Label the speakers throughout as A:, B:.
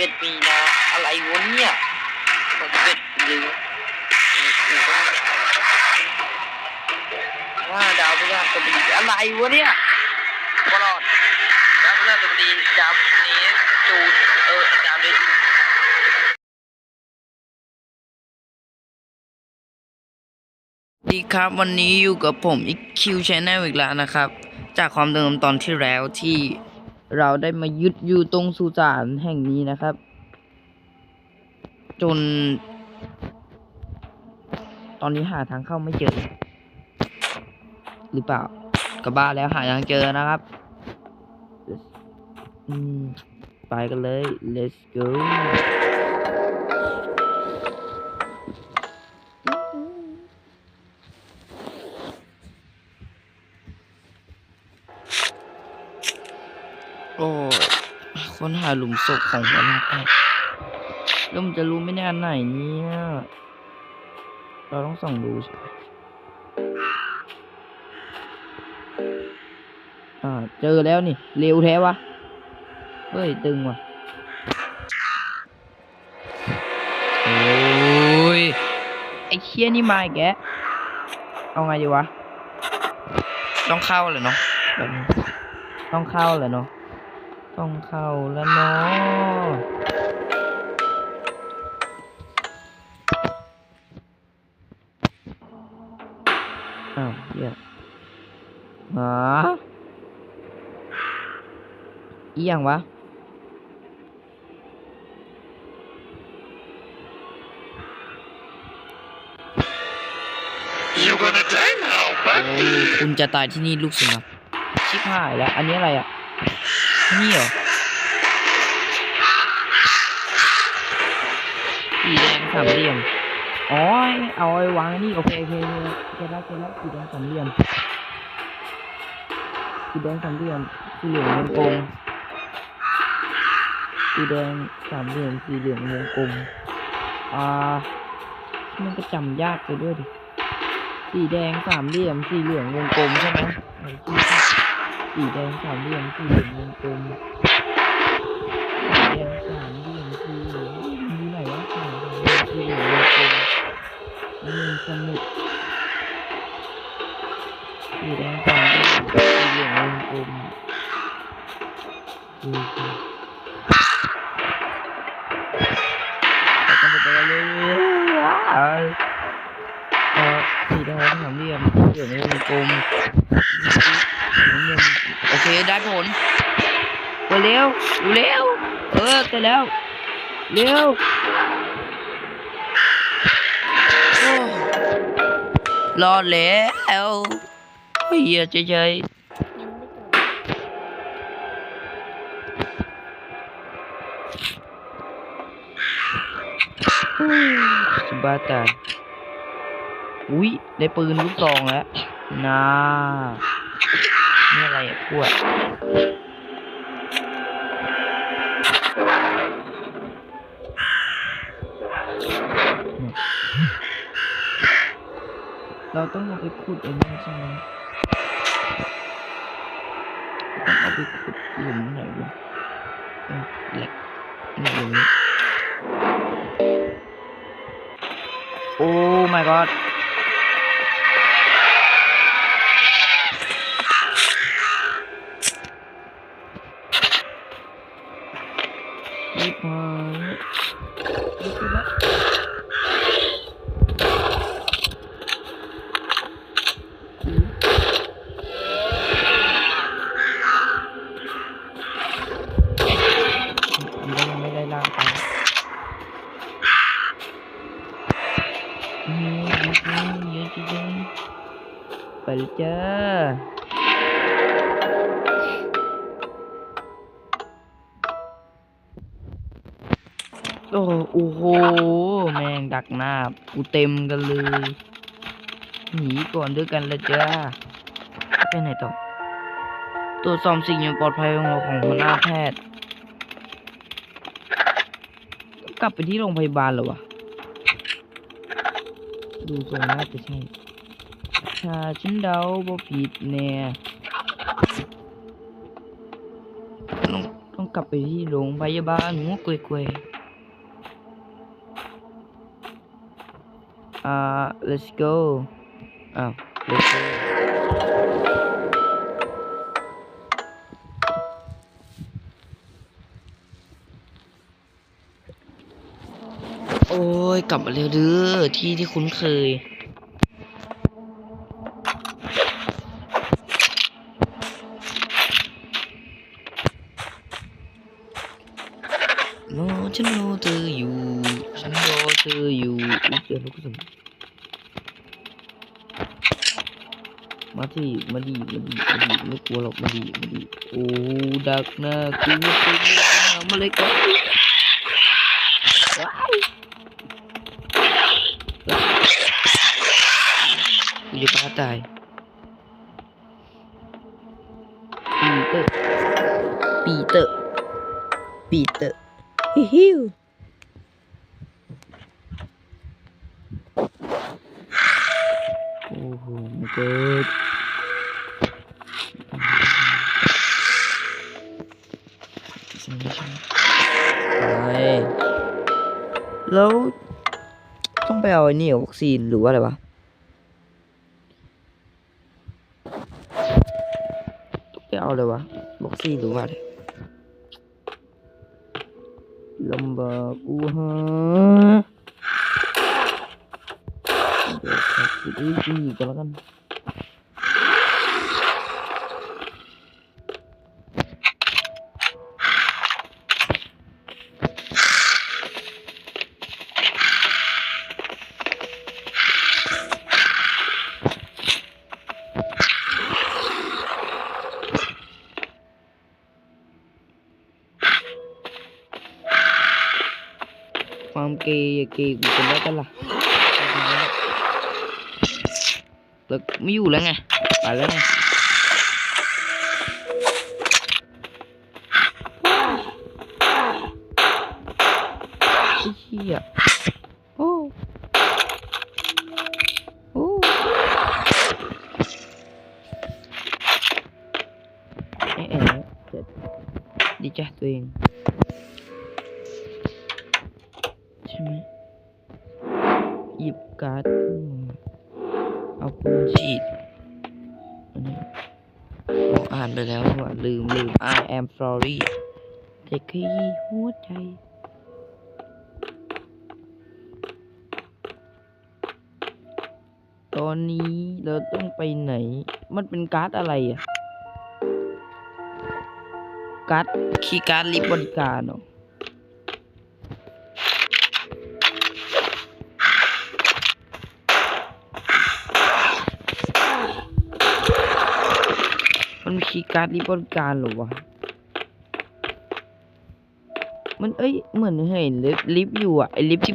A: เอ็ดมีนาอะไรวะเนี่ยสามสิบเอ็ดหรือว่าดาวพฤหัสบดีอะไรวะเนี่ยตลอดดาวพฤหัสบดีดาวนี้จูนเออดาวนี้จูนดีครับวันนี้อยู่กับผมอีกคิวชแนลอีกแล้วนะครับ จากความเดิมตอนที่แล้วที่ เราได้มายึดอยู่ตรงสุสานแห่งนี้นะครับ จน ตอนนี้หาทางเข้าไม่เจอ หรือเปล่ากับ้าแล้วหาทางเจอนะครับไปกันเลย let's go ค้นหาหลุมศพของหัวหน้าแพทย์แล้วมันจะรู้ไม่แน่อันไหนเนี่ย เราต้องส่องดูใช่ไหมอ่า เจอแล้วนี่ เร็วแท้วะ เฮ้ย ตึงว่ะโอ้ย ไอ้เคี้ยนี่มาอีกแก เอาไงดีวะ ต้องเข้าเลยเนาะแบบนี้ต้องเข้าเลยเนาะ ต้องเข้าแล้วเนาะอ้าวเหี้ยหาอีหยังวะ
B: You're gonna die now,
A: โอ้
B: buddy.
A: คุณจะตายที่นี่ลูกสุนัขชิบหายแล้ว อันนี้อะไรอะ นี่เหรอสีแดงสามเหลี่ยมอ๋อเอาไว้วางนี่โอเคโอเคโอเคเจอแล้วเจอแล้วสีแดงสามเหลี่ยมสีแดงสามเหลี่ยมสีเหลืองวงกลมสีแดงสามเหลี่ยมสีเหลืองวงกลมอ่ามันก็จำยากไปด้วยดิสีแดงสามเหลี่ยมสีเหลืองวงกลมใช่ไหมไหนชื่อ สีแดงสามเหลี่ยมสีเหลืองวงกลมสีแดงสามเหลี่ยมสีเหลืองมีไหนวะสามเหลี่ยมสีเหลืองวงกลมนี่มันสมุดสีแดงสามเหลี่ยมสีเหลืองวงกลมดูสิไปกันไปเลยเออสีแดงสามเหลี่ยมสีเหลืองวงกลมน้ำ เคได้ผลเร็วเร็วเออไปแล้วเร็วรอดแล้วเฮ้ยเฉยสบายตาอุ้ยได้ปืนลูกซองแล้วน่า นี่อะไรอะพวกเราต้องเอาไปขุดเองนะใช่ไหมต้องเอาไปขุดหลุมไหนวะเออเหล็กนี่หลุมนี้โอ้ my god เลยจ้าโอ้โหโอ้โห แมงดักหน้ากูเต็มกันเลย หนีก่อนด้วยกันละจ้าไปไหนต่อตรวจสอบสิ่งอย่างปลอดภัยของของหัวหน้าแพทย์ กลับไปที่โรงพยาบาลเหรอวะ ดูทรงน่าจะใช่ ถ้าฉันเดาบ่ผิดแน่ต้องต้องกลับไปที่โรงพยาบาลหัวกวยกวยๆอ่า let's go อ้าว let's go โอ้ย กลับมาเร็วเด้อที่ที่คุ้นเคย ดักหน้ากลัวกลัวทำอะไร ไอ้นี่วัคซีนหรือว่าอะไรวะต้องไปเอาเลยวะวัคซีนหรือว่าอะไรลำบากอูฮะเดี๋ยวขอคิดอีกันแล้วกัน เกย์อย่าเกย์กูกันได้กันล่ะเลิกไม่อยู่แล้วไงไปแล้วไงเหี้ย am sorry แต่ขยี้หัวใจตอนนี้เราต้องไปไหน มันเป็นการ์ดอะไรอะการ์ดคีย์การ์ดลิฟต์บริการเหรอมันมีคีย์การ์ดลิฟต์บริการหรอวะ มันเอ้ยเหมือนเห็นลิฟต์ลิฟอยู่อะไอลิฟต์ที่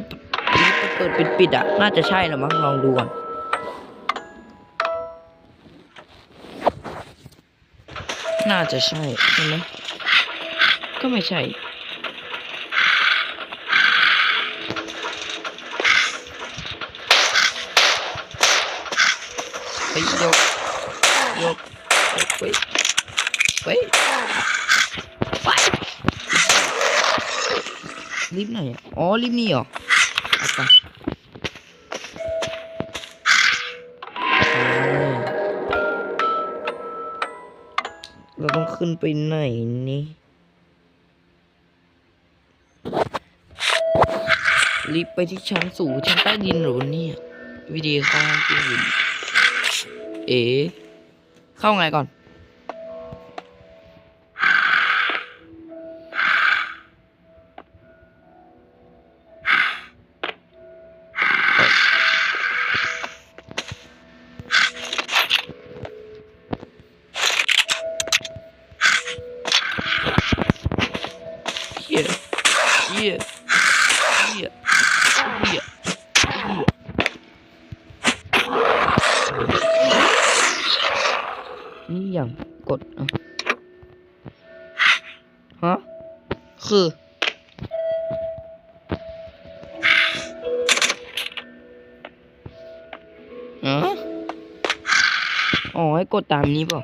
A: ลิฟเปิดปิดปิดอะน่าจะใช่หรอมั้งลองดูก่อนน่าจะใช่ใช่ไหมก็ไม่ใช่ไปยกยกยกไปไปไป ลิฟต์ไหนอะอ๋อลิฟต์นี่เหรอเอาไปเราต้องขึ้นไปไหนนี่ลิฟต์ไปที่ชั้นสูงชั้นใต้ดินหรือวะเนี่ยวิดีโอเข้างดินเอ๋เข้าไงก่อน ยเหี้ยเหี้ยเหี้ยนี่อย่างกดอะฮะคืออ๋อให้กดตามนี้เปล่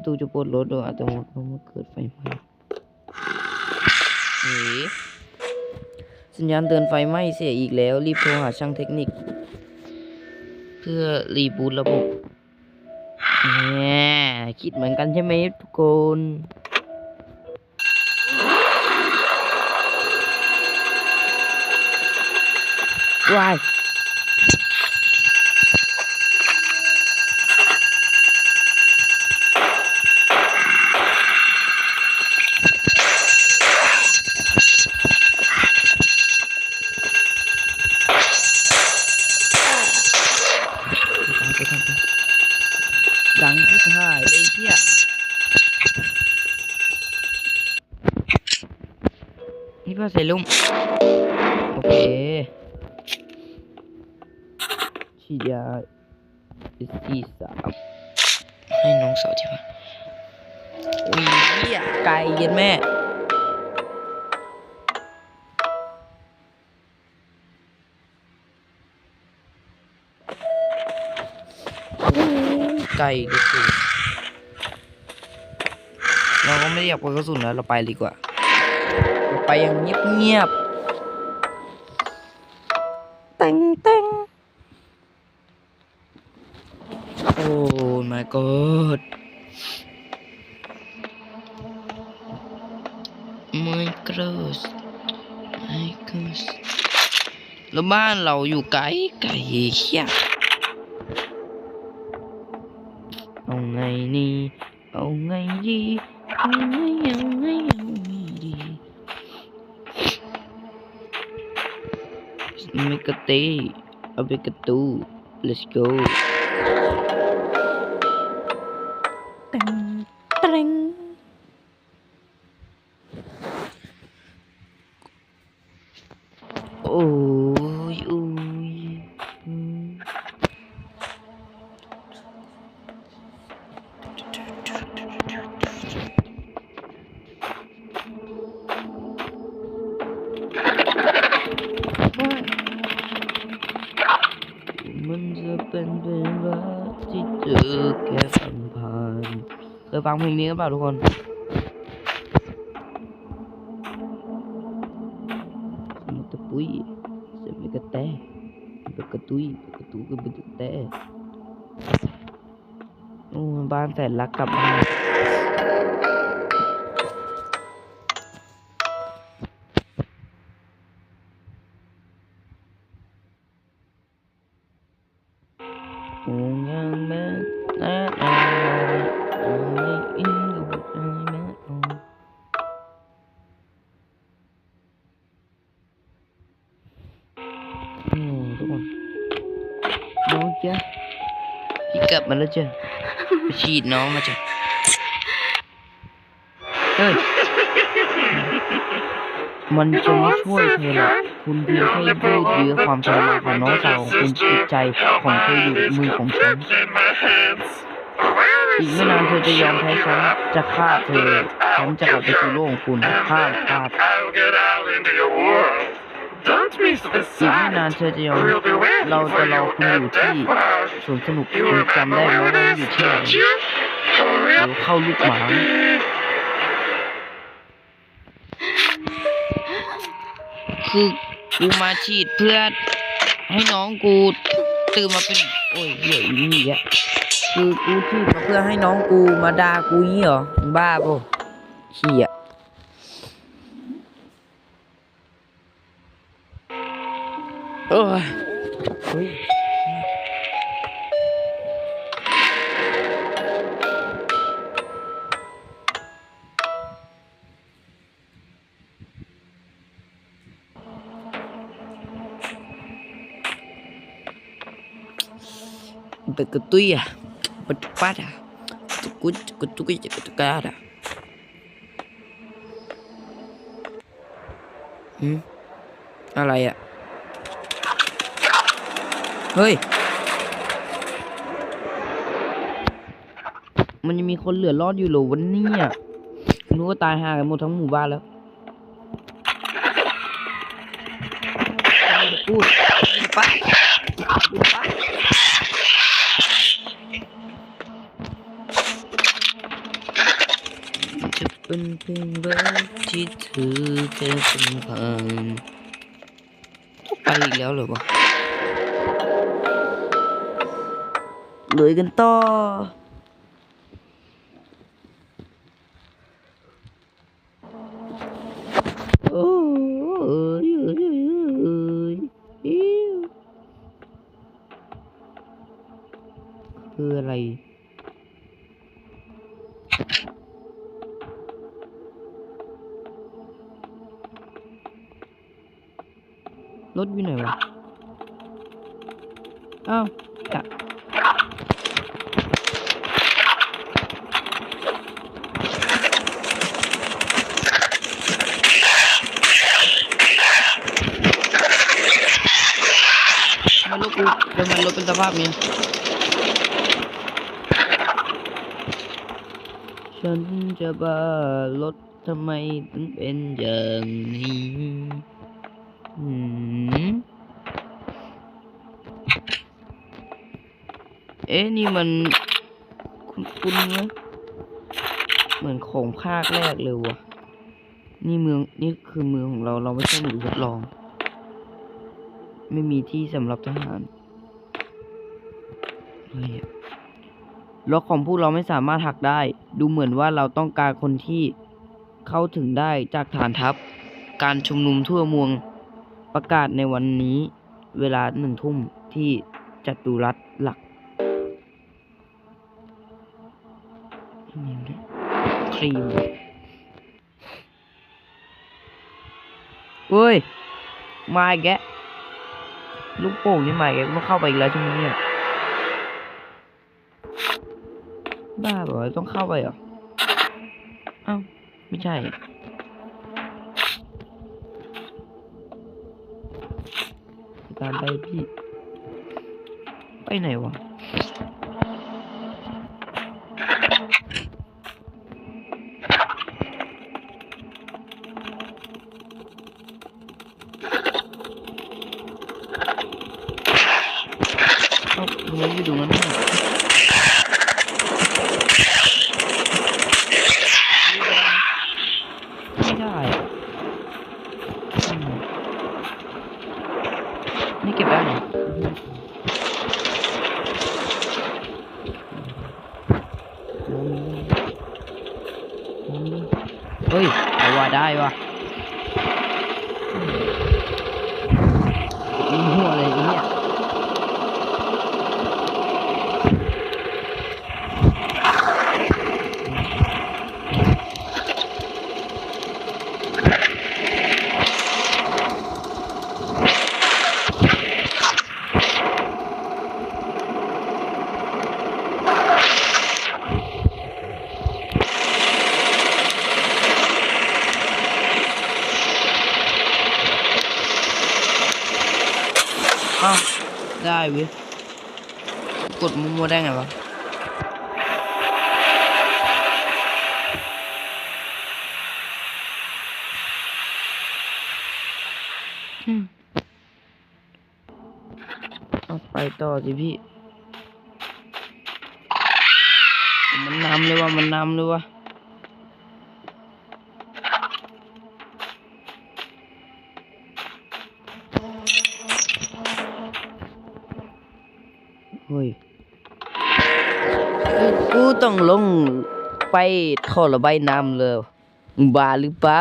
A: ประตูจะปลดรถโดยอัตโนมัติเพราะมันเกิดไฟไหม้เฮ้สัญญาณเตือนไฟไหม้เสียอีกแล้ว รีบโทรหาช่างเทคนิค เพื่อรีบูตระบบแหมคิดเหมือนกันใช่ไหมทุกคนว้าย นี่ว่าใส่ลุมโอเคฉีดยาสีสามให้น้องสาวที่บ้านโอ้ยเหี้ยไก่เย็นแม่ไก่ดูสิเราก็ไม่อยากไปกระสุนแล้วเราไปดีกว่า ไปอย่างเงียบเงียบๆเต็งเต็งโอ้ my god my god my god แล้วบ้านเราอยู่ไกลไกลเชี่ยเอาไงนี่ เอาไงดีเอาไงเอาไงเอา Mikati. Abikato. Let's go. นี้หรือเปล่าทุกคนสมุตะปุยเสมิกระแตเบกกระตุยเบกกระตุยก็เบกกระแตโอ้บ้านแสนรักกลับมา มาแล้วจ้ะฉีดน้องมาจ้ะเฮ้ยมันจะไม่ช่วยเธอหรอกคุณเพียงแค่ยืดเยื้อความทรมานของน้องสาวของคุณจิตใจของเธออยู่ในมือของฉัน อีกไม่นานเธอจะยอมแพ้ฉันจะฆ่าเธอฉันจะกลับไปสู่โลกของคุณฆ่าฆ่า อีกไม่นานเธอจะยอมเราจะรอคุณอยู่ที่สวนสนุกคุณจำได้ไหมว่าอยู่ที่ไหนเดี๋ยวเข้าลูกหมาคือกูมาฉีดเพื่อให้น้องกูตื่นมาเป็นโอ้ยเหี้ยอีนี่อะคือกูฉีดมาเพื่อให้น้องกูมาด่ากูงี้เหรอบ้าป่ะเหี้ย Oh. Uy. Begitu ya, berdepan cukup Cukup, cukup, cukup, cukup, cukup, Hmm? Ala ya. เฮ้ย มันยังมีคนเหลือรอดอยู่เหรอวันนี้อะนึกว่าตายห่ากันหมดทั้งหมู่บ้านแล้วพูดไปไปจะเป็นเพียงรักที่เธอแค่สัมพันธ์ไปอีกแล้วเหรอวะ เลย ทำไมันรถกูทำไมรถเป็นสภาพนี้ ฉันจะบ้ารถทำไมถึงเป็นอย่างนี้อืมเอ๊ะนี่มัน คุณคุณไหมเหมือนของภาคแรกเลยวะนี่เมืองนี่คือเมืองของเราเราไม่ใช่หนูทดลอง ไม่มีที่สำหรับทหาร เฮ้ยรถของพวกเราไม่สามารถหักได้ ดูเหมือนว่าเราต้องการคนที่เข้าถึงได้จากฐานทัพ การชุมนุมทั่วเมืองประกาศในวันนี้ เวลาหนึ่งทุ่มที่จัตุรัสหลักครีมเฮ้ย มาแกลูกโป่งนี่มาแกต้องเข้าไปอีกแล้วใช่ไหมเนี่ย บ้าเปล่าต้องเข้าไปเหรอ เอ้า ไม่ใช่ ตามไปพี่ ไปไหนวะ เอ้าทำไมอยู่ตรงนั้นน่ะไม่ได้อะอืมนี่เก็บได้เหรอ เฮ้ยเอาว่าได้ว่ะมีหัวอะไรอีเนี่ย อ้าวได้เว้ยกดมัวๆได้ไงวะอืมเอาไปต่อสิพี่ มันนำเลยว่ะมันนำเลยว่ะ ลงไปท่อระบายน้ำเลยบาหรือเปล่า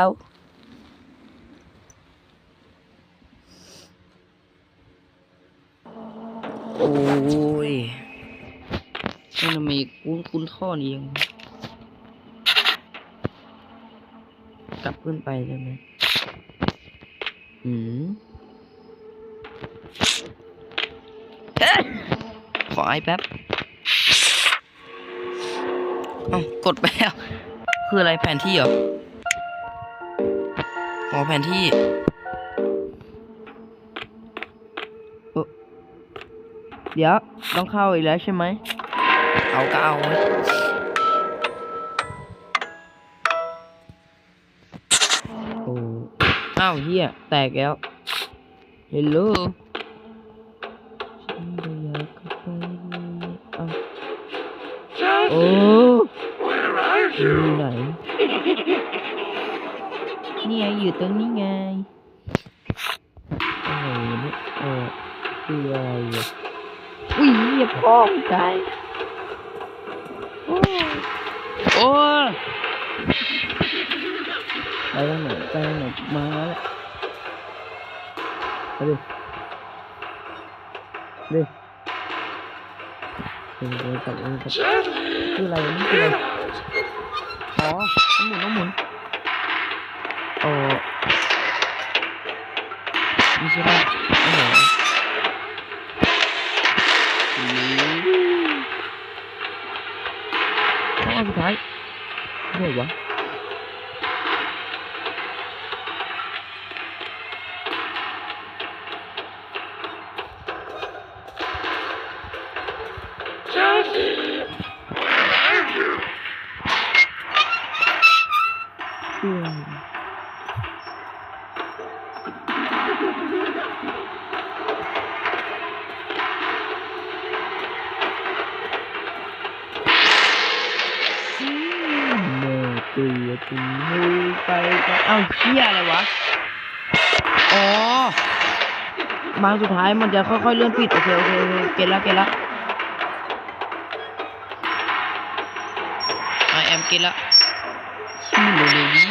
A: โอ้ยมันทำไมคุ้นคุ้นท่อนี้ยังกลับขึ้นไปได้ไหมอืมข
C: อไอ้แป๊บ เอ้ากดไปแล้วคืออะไรแผนที่เหรออ๋อแผนที่
A: เดี๋ยว ต้องเข้าอีกแล้วใช่ไหม
C: เอาก็เอา
A: โอ้อ้าวเฮียแตกแล้ว เฮลโล เนี่ยอยู่ตรงนี้ไงอะไรเนี่ยเออคืออะไรอะอุ้ยเหี้ยพ่อมงตายโอ้
C: โอ้ย
A: ไปทางไหนไปทางไหนมาแล้วไปดิดิเดินไปกับเดินกับ
B: Charlie,
A: คืออะไรนี่คืออะไรอ๋อต้องหมุนต้องหมุน โอ้ไม่ใช่ป่ะโอ้ มาสุดท้ายมันจะค่อยๆเลื่อนปิดโอเคโอเคโอเคเก็ตแล้วเก็ตแล้ว
C: ไอแอมกินละ
A: ชื่อเร็วๆนี้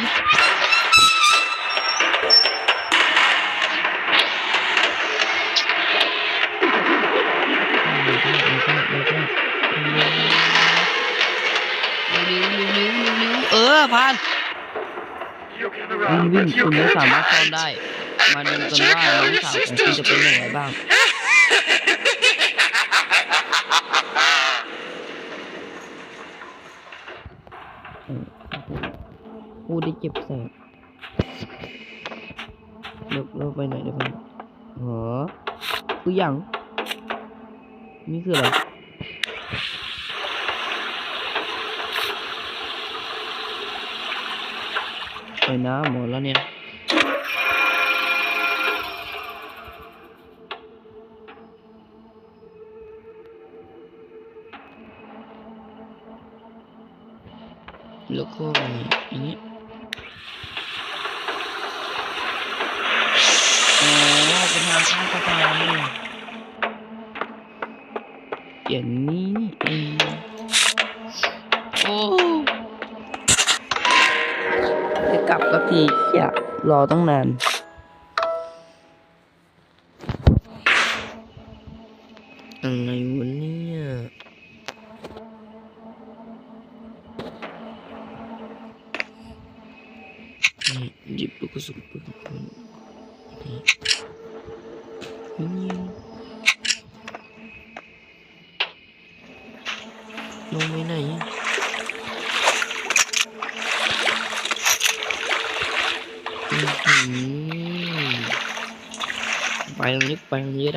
A: เร็วๆเร็วๆเร็วๆเร็วๆเร็วๆเร็วๆ
C: เร็วเร็วเร็วเร็วเร็วเออผ่าน
B: You can
A: วิ่ง
B: run,
A: วิ่ง
B: but
A: คุ
B: you
A: ณไม่
B: can't
A: สามารถซ่อน
B: hide.
A: ได้ มาดูกันว่าน้องสาวของคุณจะเป็นอย่างไรบ้างพูดได้เจ็บแสบเลิกเลิกไปไหนเดี๋ยวไปเหรอคืออย่างนี่คืออะไรไปน้ำหมดแล้วเนี่ย
C: เป็นทางข้ามสะพานนี่อย่างนี้นี่เองโอ้
A: จะกลับก็ทีอยากรอต้องนาน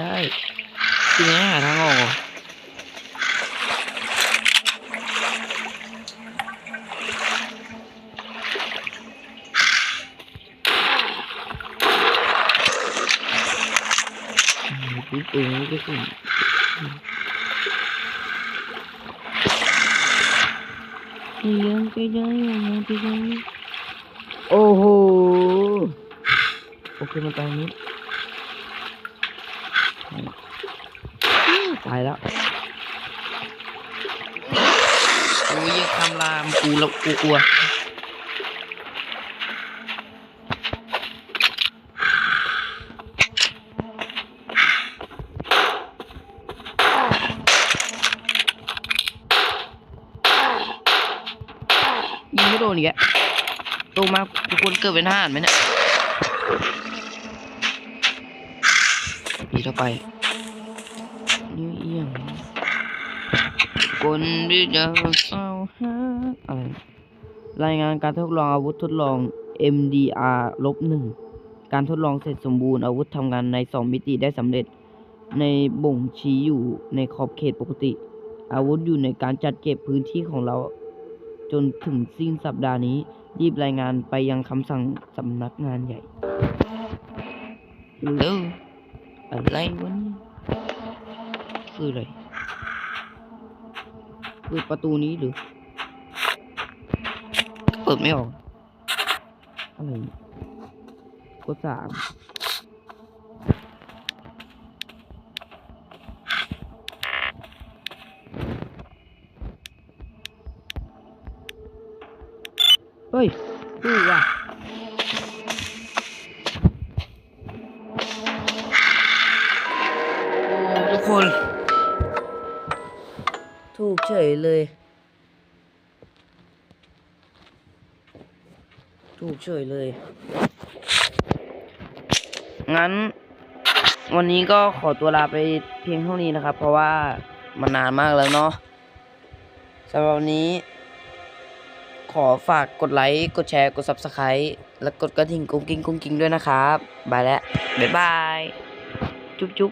C: ได้ทีนี้หาทางออกเหรออืมปืนปืนก็สุนยังไปได้ยังไปได้
A: โอ้โห
C: โอเคมันไปทางนี้า
A: ยแล้ว
C: โอ้ยคำรามกูแล้วกูกลัวยิงไม่โดนอีกแล้วโตมากูควรเกิดเป็นทหารไหมเนี่ยดีต่อไป
A: คนที่จะเศร้าหาอะไรรายงานการทดลองอาวุธทดลอง MDR ลบหนึ่งการทดลองเสร็จสมบูรณ์อาวุธทำงานในสองมิติได้สำเร็จ ในบ่งชี้อยู่ในขอบเขตปกติ อาวุธอยู่ในการจัดเก็บพื้นที่ของเรา จนถึงสิ้นสัปดาห์นี้ รีบรายงานไปยังคำสั่งสำนักงานใหญ่เร็วอะไรวะเนี่ยคืออะไร คือประตูนี้หรือ เปิดไม่ออก อะไรกดสาม เฉยเลย งั้น วันนี้ก็ขอตัวลาไปเพียงเท่านี้นะครับ เพราะว่ามันนานมากแล้วเนาะสำหรับวันนี้ ขอฝากกดไลค์ กดแชร์ กด Subscribe และกดกระดิ่งกุ้งกิ้งกุ้งกิ้งด้วยนะครับ บายแล้ว บ๊ายบาย จุ๊บจุ๊บ